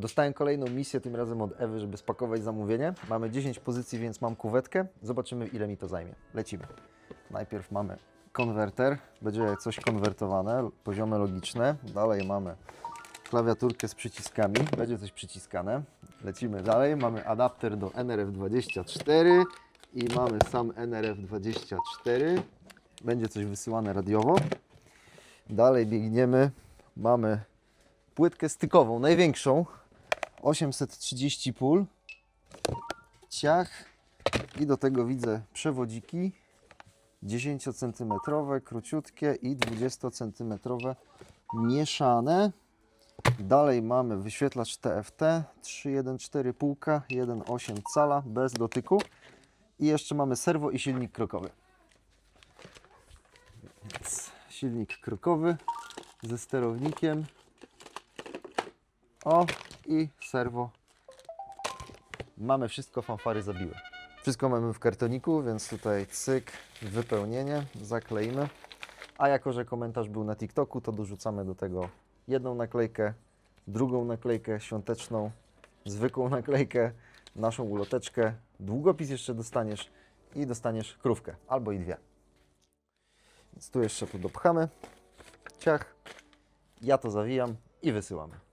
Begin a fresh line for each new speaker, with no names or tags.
Dostałem kolejną misję, tym razem od Ewy, żeby spakować zamówienie. Mamy 10 pozycji, więc mam kuwetkę. Zobaczymy, ile mi to zajmie. Lecimy. Najpierw mamy konwerter, będzie coś konwertowane, poziomy logiczne. Dalej mamy klawiaturkę z przyciskami, będzie coś przyciskane. Lecimy dalej, mamy adapter do NRF24 i mamy sam NRF24. Będzie coś wysyłane radiowo. Dalej biegniemy, mamy płytkę stykową, największą, 830 pól, ciach i do tego widzę przewodziki 10 cm króciutkie i 20 cm mieszane. Dalej mamy wyświetlacz TFT 314 półka 1,8 cala bez dotyku i jeszcze mamy serwo i silnik krokowy. Więc silnik krokowy ze sterownikiem. O i serwo. Mamy wszystko, fanfary zabiły. Wszystko mamy w kartoniku, więc tutaj cyk, wypełnienie, zakleimy. A jako, że komentarz był na TikToku, to dorzucamy do tego jedną naklejkę, drugą naklejkę świąteczną, zwykłą naklejkę, naszą uloteczkę, długopis jeszcze dostaniesz i dostaniesz krówkę, albo i dwie. Więc tu jeszcze tu dopchamy, ciach, ja to zawijam i wysyłamy.